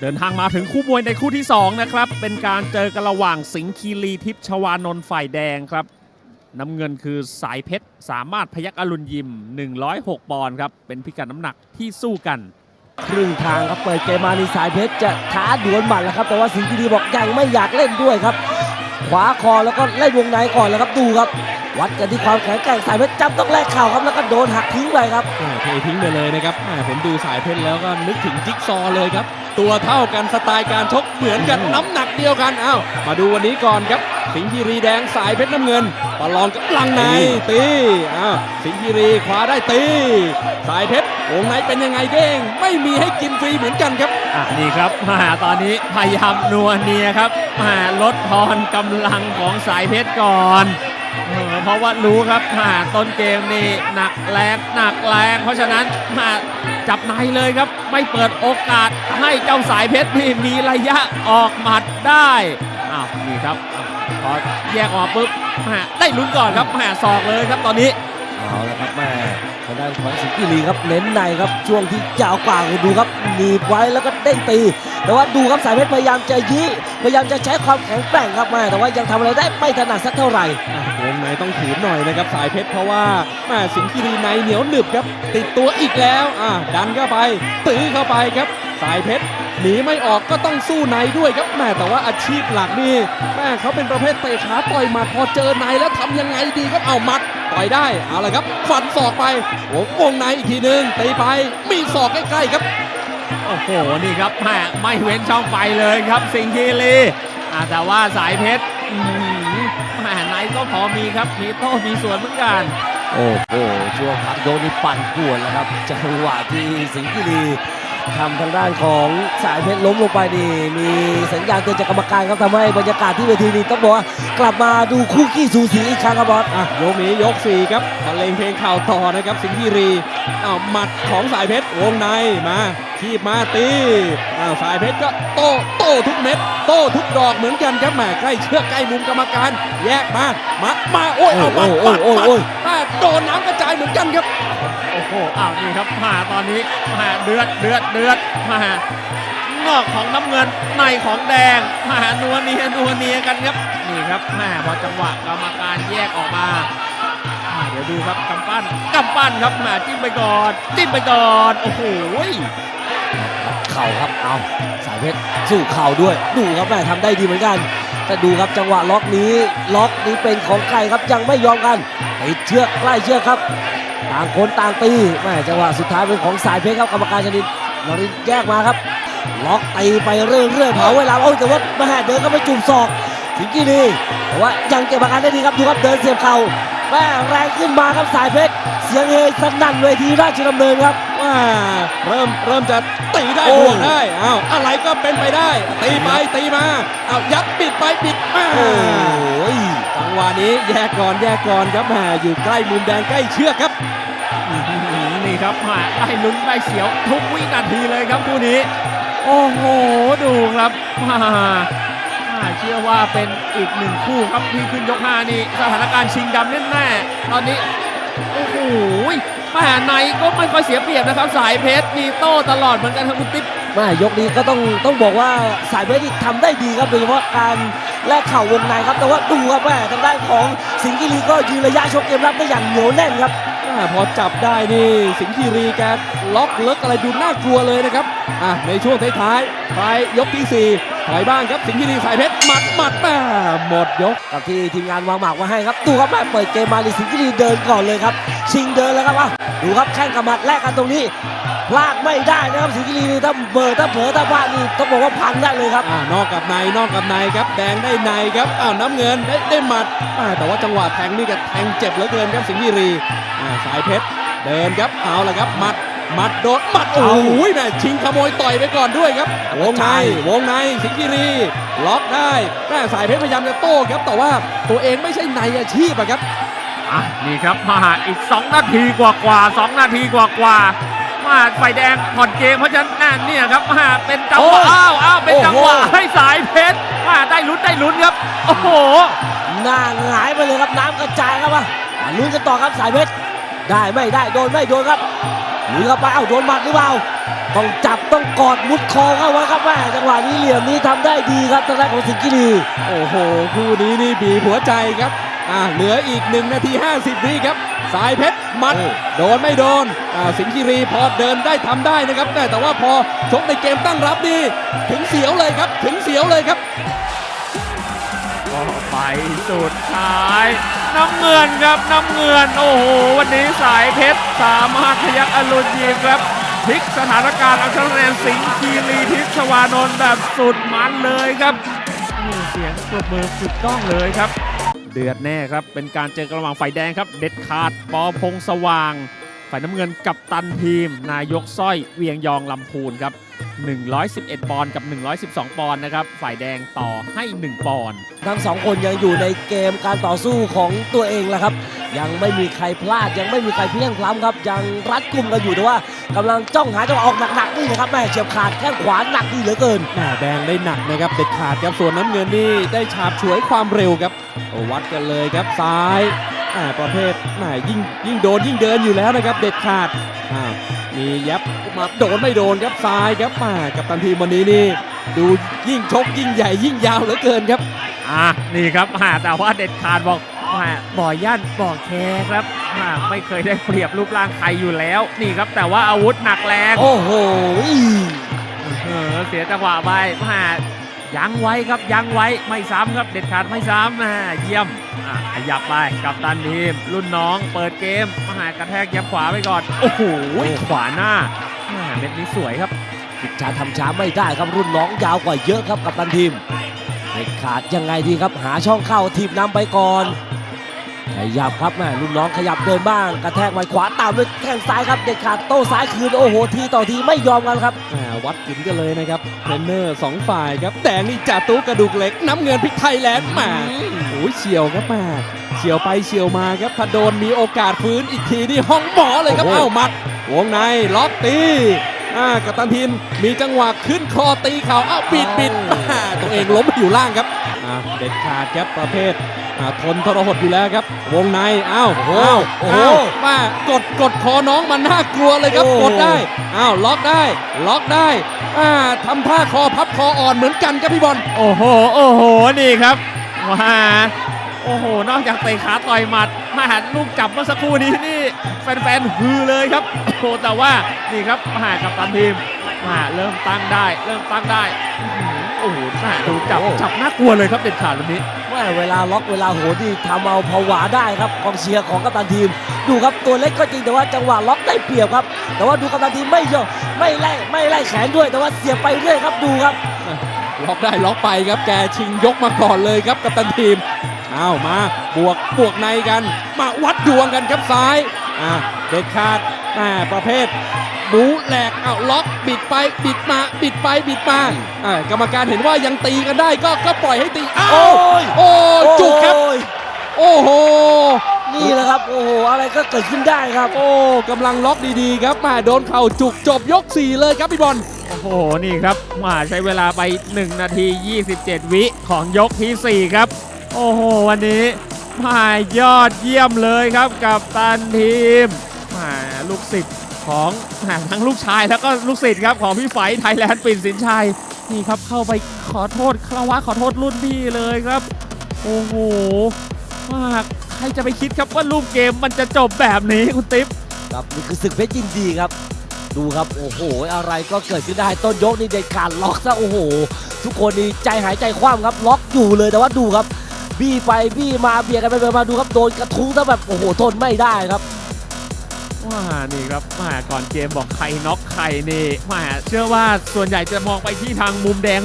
เดินทางมาถึงคู่มวยในคู่ที่ 2 นะครับ เป็นการเจอกันระหว่างสิงห์คีรีทิพชวานนท์ฝ่ายแดงครับ น้ำเงินคือสายเพชร สามารถพยักอรุณยิม 106 ปอนด์ครับ เป็นพิกัดน้ำหนักที่สู้กัน ครึ่งทางครับเปิดเกมมานีสายเพชรจะท้าดวลหมัดแล้วครับ แต่ว่าสิงห์คีรีบอกยังไม่อยากเล่นด้วยครับ ขวาคอแล้วก็เล่นวงในก่อนแล้วครับดูครับ วัดกันที่ความแข็งแกร่งสายเพชรจำต้องแลกเข่าครับแล้วก็โดนหักทิ้งไปครับแหม่เททิ้งไปเลยนะครับแหม่ผมดูสายเพชรแล้วก็นึกถึงจิ๊กซอว์เลยครับ ตัวเท่ากันสไตล์การชกเหมือนกันน้ำหนักเดียวกันอ้าวมาดูวันนี้ก่อนครับสิงห์คีรีแดงสายเพชรน้ำเงินประลองกับลังในตีอ้าวสิงห์คีรีคว้าได้ตี สายเพชร วงในเป็นยังไงเด้ง ไม่มีให้กินฟรีเหมือนกันครับ อะนี่ครับมาตอนนี้พยายามนัวเนียครับมาลดทอนกำลังของสายเพชรก่อนเออเพราะว่ารู้ครับมาต้นเกมนี่หนักแรงหนักแรงเพราะฉะนั้นมาจับในเลยครับ ไม่เปิดโอกาสให้เจ้าสายเพชรนี่มีระยะออกหมัดได้อ้าวนี่ครับอะพอแยกออกปุ๊บมาได้ลุ้นก่อนครับมาศอกเลยครับตอนนี้เอาละครับแม่ ทางด้านของสิงห์คีรีครับเน้นในครับช่วงที่ยาวกว่าดูครับหนีบไว้แล้วก็เด้งตี แต่ว่าดูครับสายเพชรพยายามจะยื้อพยายามจะใช้ความแข็งแกร่งครับแม่แต่ว่ายังทำอะไรได้ไม่ถนัดสักเท่าไหร่วงในต้องถือหน่อยนะครับสายเพชรเพราะว่าแม่สิงห์คีรีในเหนียวหนึบครับ ติดตัวอีกแล้วอะดันเข้าไป ตื้อเข้าไปครับ สายเพชรหนีไม่ออกก็ต้องสู้ในด้วยครับแม่แต่ว่าอาชีพหลักนี่แม่เขาเป็นประเภทเตะขาต่อยหมัดพอเจอในแล้วทำยังไงดีครับเอาหมัด ต่อยได้เอาละครับฟันศอกไปวงวงในอีกทีหนึ่งตีไปมีศอกใกล้ๆครับโอ้โหนี่ครับแหม่ไม่เว้นช่องไฟเลยครับ สิงห์คีรีอ่าแต่ว่าสายเพชรอื้อหือแหม่ไหนก็พอมีครับมีโต้มีส่วนเหมือนกัน โอ้โหช่วงพักโยกนี่ปั่นป่วนแล้วครับจังหวะที่สิงห์คีรี ทำทางด้านของสายเพชรล้มลงไปนี่มีสัญญาณเตือนจากกรรมการครับทำให้บรรยากาศที่เวทีนี้ต้องบอกว่ากลับมาดูคู่ขี้สูสีอีกครั้งครับบอสอะยกนี้ยกสี่ครับบรรเลงเพลงข่าวต่อนะครับ สิงห์คีรีอ้าวหมัดของสายเพชรวงในมาขีบมาตีอ้าวสายเพชรก็โต้โต้ทุกเม็ดโต้ทุกดอกเหมือนกันครับแหมใกล้เชือกใกล้มุมกรรมการ แยกมามามาโอ้ยเอาหมัดโอ้หมัดโอ้หมัดโอ้ยแม่โดนน้ำกระจายเหมือนกันครับโอ้โหอ้าวนี่ครับมาตอนนี้มาเดือดเดือดเดือดมางอกของน้ำเงินในของแดงมานัวเนียนัวเนียกันครับนี่ครับแม่พอจังหวะกรรมการแยกออกมาอ่าเดี๋ยวดูครับกำปั้นกำปั้นครับมาจิ้มไปก่อนจิ้มไปก่อนโอ้โหเข่าครับเอาสายเพชรสู้เข่าด้วย ดูครับแม่ทำได้ดีเหมือนกันแต่ดูครับจังหวะล็อกนี้ล็อกนี้เป็นของใครครับยังไม่ยอมกันติดเชือกใกล้เชือกครับ ต่างคนต่างตีแม่จังหวะสุดท้ายเป็นของสายเพชรครับกรรมการชนิดนรินทร์แยกมาครับ ล็อกตีไปเรื่อยๆเผาเวลาโอ้ยแต่ว่าแม่เดินก็ไม่จุ่มศอกสิงห์กีรีแต่ว่ายังเก็บอาการได้ดีครับดูครับเดินเสียบเข่าแม่แรงขึ้นมาครับสายเพชรเสียงเฮสนั่นเวทีราชดำเนินครับว่าเริ่มเริ่มจะตีได้โอ้บวกได้อ้าวอะไรก็เป็นไปได้ ตีไปตีมาอ้าวยัดบิดไปบิดมาโอ้ย จังหวะนี้แยกก่อนแยกก่อนครับแหมอยู่ใกล้มุมแดงใกล้เชือกครับอื้อหือนี่ครับมาได้ลุ้นได้เสียวทุกวินาทีเลยครับคู่นี้ โอ้โหดูครับมามาเชื่อว่าเป็นอีกหนึ่งคู่ครับที่ขึ้นยกห้านี่สถานการณ์ชิงดำแน่ๆตอนนี้โอ้โหแม่ในก็ไม่ค่อยเสียเปรียบนะครับสายเพชรมีโต้ตลอดเหมือนกันครับคุณติ๊บแม่ยกนี้ก็ต้องต้องบอกว่าสายเพชรนี่ทำได้ดีครับโดยเฉพาะการ แลกเข่าวงในครับ แต่ว่าดูครับแม่ทางด้านของสิงห์กิรีก็ยืนระยะชกเกมรับได้อย่างเหนียวแน่นครับ อ่าพอจับได้นี่ สิงห์คีรีแกล็อกเลิกอะไรดูน่ากลัวเลยนะครับอะในช่วงท้ายๆไปยกที่สี่ถอยบ้างครับสิงห์คีรีสายเพชรหมัดหมัดแม่หมดยก กับที่ทีมงานวางหมากไว้ให้ครับดูครับแม่เปิดเกมมาลิสิงห์กิรีเดินก่อนเลยครับ ชิงเดินแล้วครับอะดูครับแข้งกับหมัดแลกกันตรงนี้ พลาดไม่ได้นะครับสิงห์กิรีนี่ถ้าเบอร์ถ้าเผลอถ้าพลาดนี่ต้องบอกว่าพังได้เลยครับ อ่านอกกับในนอกกับในครับแดงได้ในครับอ้าวน้ำเงินได้ได้หมัดอ่าแต่ว่าจังหวะแทงนี่ก็แทงเจ็บเหลือเกินครับสิงห์คีรีอ่าสายเพชรเดินครับเอาละครับหมัดหมัดโดนหมัดโอ้โหแม่ชิงขโมยต่อยไปก่อนด้วยครับวงในวงในสิงห์คีรีล็อกได้แม่สายเพชรพยายามจะโต้ครับแต่ว่าตัวเองไม่ใช่ในอาชีพอะครับอะนี่ครับมาอีก 2 นาทีกว่ากว่าๆ2นาทีกว่ากว่าๆ มาไฟแดงผ่อนเกมเพราะฉะนั้นอะเนี่ยครับมาเป็นจังหวะโอ้ยอ้าวอ้าวเป็นจังหวะโอ้โหให้สายเพชรมาได้ลุ้นได้ลุ้นครับ โอ้โหหน้าหงายไปเลยครับน้ำกระจายครับว่าลุ้นกันต่อครับสายเพชรได้ไม่ได้โดนไม่โดนครับหนีเข้าไปเอ้าโดนหมัดหรือเปล่าต้องจับต้องกอดมุดคอเข้าไว้ครับแม่จังหวะนี้เหลี่ยมนี้ทำได้ดีครับทางด้านของสิงห์กิรีโอ้โหคู่นี้นี่บีบหัวใจครับ อ่าเหลืออีก1นาที 50วิครับ สายเพชรมัดโอ้โดนไม่โดนอ่าสิงห์คีรีพอเดินได้ทำได้นะครับแต่แต่ว่าพอชกในเกมตั้งรับนี่ถึงเสียวเลยครับ ถึงเสียวเลยครับก็ไปสุดท้าย น้ำเงินครับน้ำเงิน โอ้โห วันนี้สายเพชรสามารถพยักอรุณยิมครับพลิกสถานการณ์เอาชนะคะแนนสิงห์คีรีทิชวานนท์แบบสุดมันเลยครับโอ้โหเสียงปรบมือสุดต้องเลยครับเดือดแน่ครับ เป็นการเจอกันระหว่างฝ่ายแดงครับ เด็ดขาดปอพงสว่าง ฝ่ายน้ำเงินกับตันทีม นายกสร้อยเวียงยองลำพูนครับ 111 ปอนด์กับ 112 ปอนด์นะครับ ฝ่ายแดงต่อให้ 1 ปอนด์ทั้งสองคนยังอยู่ในเกมการต่อสู้ของตัวเองแหละครับ ยังไม่มีใครพลาดยังไม่มีใครเพลียงพล้ำครับ ยังรัดกุมกันอยู่แต่ว่ากำลังจ้องหาจังหวะออกหนักๆนี่นะครับแม่เฉียบขาดแข้งขวาหนักดีเหลือเกินแหม่แดงได้หนักนะครับเด็ดขาดครับส่วนน้ำเงินนี่ได้ฉาบฉวยความเร็วครับโอ้วัดกันเลยครับซ้าย แหม่ประเภทแหม่ยิ่งยิ่งโดนยิ่งเดินอยู่แล้วนะครับ เด็ดขาดอ่ามียับมาโดนไม่โดนครับซ้ายครับแหม่กับตันทีมวันนี้นี่ดูยิ่งชกยิ่งใหญ่ยิ่งยาวเหลือเกินครับอะนี่ครับหาแต่ว่าเด็ดขาดบอกว่าบ่อยั่นบ่อแคครับอ่าไม่เคยได้เปรียบรูปร่างใครอยู่แล้ว นี่ครับแต่ว่าอาวุธหนักแรง โอ้โหเออเสียจังหวะไปมา ยังไว้ครับยังไว้ไม่ซ้ำครับเด็ดขาดไม่ซ้ำนะเยี่ยมอะขยับไปกับตันทีม รุ่นน้องเปิดเกมมหากระแทกยับขวาไปก่อน โอ้โหขวาหน้าเม็ดนี้สวยครับกิจชาทำช้าไม่ได้ครับรุ่นน้องยาวกว่าเยอะครับกับตันทีมเด็ดขาดยังไงดีครับหาช่องเข้าทีมนำไปก่อน ขยับครับแม่รุ่นน้องขยับเดินบ้าง กระแทกหมัดขวาตามด้วยแข้งซ้ายครับเด็ดขาดโต้ซ้ายคืนโอ้โหทีต่อทีไม่ยอมกันครับแหมวัดกินกันเลยนะครับเทรนเนอร์สองฝ่ายครับแดงนี่จ่าตู้กระดูกเหล็กน้ำเงินพริกไทยแลนด์แหมโอ้ยเฉียวครับแหมเฉียวไปเฉียวมาครับถ้าโดนมีโอกาสฟื้นอีกทีนี่ห้องหมอเลยครับโอ้โหเอ้าหมัดวงในล็อกตีอ่ากัปตันทีมมีจังหวะขึ้นคอตีเข่าเอ้าบิดบิดอ่าตัวเองล้มอยู่ล่างครับอ่าเด็ดขาดครับประเภทอ่า ทนทรหดอยู่แล้วครับ วงในเอ้าโอ้โหเอ้าโอ้โหเอ้ามากดกดคอน้องมันน่ากลัวเลยครับโอ้กดได้อ้าวล็อกได้ ล็อกได้อ่าทำท่าคอพับคออ่อนเหมือนกันครับพี่บอลโอ้โหโอ้โหนี่ครับมาโอ้โห นอกจากเตะขาต่อยหมัดมาหันลูกจับเมื่อสักครู่นี้นี่แฟนๆฮือเลยครับโอ้โหแต่ว่านี่ครับมากับตันทีมมาเริ่มตั้งได้ เริ่มตั้งได้อื้อหือ โอ้โหน่าดูจับโอ้จับน่ากลัวเลยครับเด็ดขาดวันนี้แม่เวลาล็อกเวลาโหนนี่ทำเอาผวาได้ครับกองเชียร์ของกัปตันทีม ดูครับตัวเล็กก็จริงแต่ว่าจังหวะล็อกได้เปรียบครับ แต่ว่าดูกัปตันทีมไม่ยอมไม่ไล่ไม่ไล่แขนด้วย แต่ว่าเสียบไปเรื่อยครับดูครับล็อกได้ล็อกไปครับแกชิงยกมาก่อนเลยครับกับตันทีมอ้าวมาบวกบวกในกัน มาวัดดวงกันครับซ้ายอ่าเด็ดขาดแหมประเภท บูแหลกอ้าวล็อกบิดไปบิดมาบิดไปบิดมาอ่ากรรมการเห็นว่ายังตีกันได้ก็ก็ปล่อยให้ตีอ้าโอ้วยโอ้ยจุกครับโอ้ยโอ้โหนี่แหละครับ โอ้โห อะไรก็เกิดขึ้นได้ครับ โอ้กำลังล็อกดีๆครับมาโดนเข่าจุกจบยก 4 เลยครับพี่บอลโอ้โห นี่ครับมาใช้เวลาไป 1 นาที 27 วิของยกทีสี่4 ครับ โอ้โห วันนี้มายอดเยี่ยมเลยครับกับตันทีมมาลูกศิษย์ ของทั้งลูกชายแล้วก็ลูกศิษย์ครับของพี่ไฝไทยแลนด์ปิ่นสินชัยนี่ครับเข้าไปขอโทษคารวะขอโทษรุ่นพี่เลยครับ โอ้โหมากใครจะไปคิดครับว่ารูปเกมมันจะจบแบบนี้คุณติ๊บครับนี่คือศึกเพชรยินดีครับ ดูครับโอ้โห อะไรก็เกิดขึ้นได้ต้นยกนี่เด็ดขาดล็อกซะโอ้โห ทุกคนนี่ใจหายใจคว่ำครับล็อกอยู่เลยแต่ว่าดูครับบี้ไปบี้มาเบียดกันไปเบียดมาดูครับโดนกระทุ้งซะแบบโอ้โหทนไม่ได้ครับ ว่านี่ครับมาก่อนเกมบอกใครน็อกใครนี่มาเชื่อว่าส่วนใหญ่จะมองไปที่ทางมุมแดง